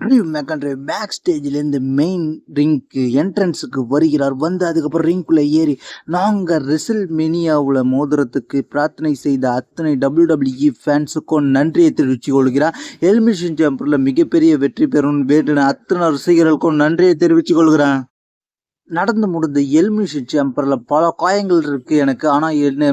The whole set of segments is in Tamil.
ட்ரீவ் மெக்கன்ட்ரி பேக் ஸ்டேஜ்லேருந்து மெயின் ரிங்க்கு என்ட்ரன்ஸுக்கு வருகிறார். வந்து அதுக்கப்புறம் ரிங்குள்ளே ஏறி நாங்கள் ரெசில் மெனியாவில் மோதிரத்துக்கு பிரார்த்தனை செய்த அத்தனை டபிள்யூடபிள்யூஇ ஃபேன்ஸுக்கும் நன்றியை தெரிவித்துக் கொள்கிறார் எலிமினேஷன் சாம்பரில் மிகப்பெரிய வெற்றி பெறும் வேண்டின அத்தனை ரசிகர்களுக்கும் நன்றியை தெரிவித்துக் கொள்கிறேன். நடந்து முடிந்த எலுமிஷி சாம்பரில் பல காயங்கள் இருக்குது எனக்கு. ஆனால் என்ன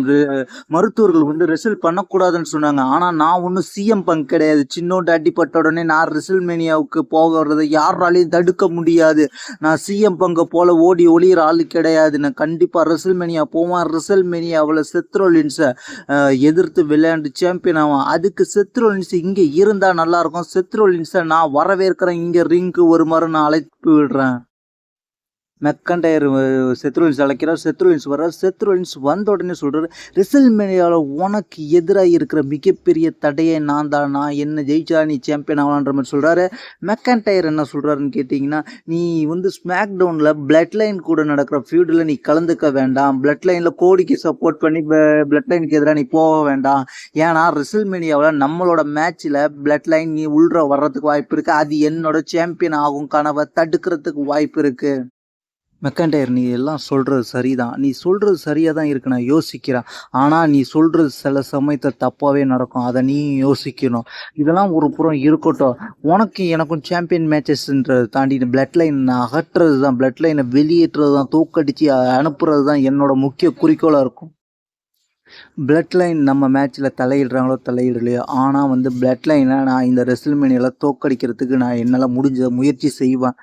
மருத்துவர்கள் வந்து ரெசில் பண்ணக்கூடாதுன்னு சொன்னாங்க. ஆனால் நான் ஒன்றும் சிஎம் பங்க் கிடையாது. சின்னோண்டு அடிப்பட்ட உடனே நான் ரிசல் மேனியாவுக்கு போகிறத யாராலையும் தடுக்க முடியாது. நான் சிஎம் பங்கை போல ஓடி ஒளியிற ஆள் கிடையாது. நான் கண்டிப்பாக ரிசல் மேனியா போவேன் ரிசல் மேனியாவில் செத்ரோலின்ஸை எதிர்த்து விளையாண்டு சாம்பியன் ஆவான். அதுக்கு செத்ரோலின்ஸ் இங்கே இருந்தால் நல்லாயிருக்கும் செத்ரோலின்ஸை நான் வரவேற்கிறேன். இங்கே ரிங்க்கு ஒரு முறை நான் அழைப்பு விடுறேன். மெக்கண்டயர் செத்ருலின்ஸ் அழைக்கிறார். செத்ருலின்ஸ் வர்றார். செத்ருலின்ஸ் வந்த உடனே சொல்கிறார் ரிசல்மேனியாவில் உனக்கு எதிராக இருக்கிற மிகப்பெரிய தடையை நான் தான் நான் என்ன ஜெயிச்சா நீ சாம்பியன் ஆகலான்ற மாதிரி சொல்கிறாரு மெக்கண்டயர் என்ன சொல்கிறாருன்னு கேட்டிங்கன்னா நீ வந்து ஸ்மாக் டவுனில் பிளட் லைன் கூட நடக்கிற ஃபியூடில் நீ கலந்துக்க வேண்டாம். பிளட் லைனில் கோடிக்கு சப்போர்ட் பண்ணி பிளட் லைனுக்கு எதிராக நீ போக வேண்டாம். ஏன்னா ரிசல்மேனியாவில் நம்மளோட மேட்ச்சில் பிளட் லைன் நீ உள்ற வர்றதுக்கு வாய்ப்பு இருக்குது அது என்னோட சாம்பியன் ஆகும் கனவை தடுக்கிறதுக்கு வாய்ப்பு இருக்குது மெக்கண்டையர் நீ எல்லாம் சொல்கிறது சரிதான். நீ சொல்கிறது சரியாக தான் இருக்கு நான் யோசிக்கிறேன். ஆனால் நீ சொல்கிறது சில சமயத்தில் தப்பாகவே நடக்கும். அதை நீ யோசிக்கணும். இதெல்லாம் ஒரு புறம் இருக்கட்டும். உனக்கு எனக்கும் சாம்பியன் மேட்சஸ்ன்றதை தாண்டி பிளட் லைன் அகற்றுறது தான் பிளட் லைனை வெளியேற்றுறது தான் தூக்கடிச்சு அனுப்புறது தான் என்னோட முக்கிய குறிக்கோளாக இருக்கும். பிளட் லைன் நம்ம மேட்ச்சில் தலையிடுறாங்களோ தலையிடலையோ ஆனால் வந்து பிளட் லைனை நான் இந்த ரெசில்மேனியில் தோக்கடிக்கிறதுக்கு நான் என்னால் முடிஞ்ச முயற்சி செய்வேன்.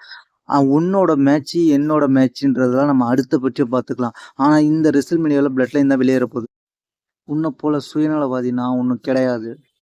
உன்னோட மேட்ச்சு என்னோட மேட்ச்சுன்றதெல்லாம் நம்ம அடுத்த பட்சம் பார்த்துக்கலாம். ஆனால் இந்த ரெசில்மேனியாவில் பிளட் லைன் தான் வெளியேற போகுது. உன்னை போல சுயநலவாதி நான் ஒன்றும் கிடையாது.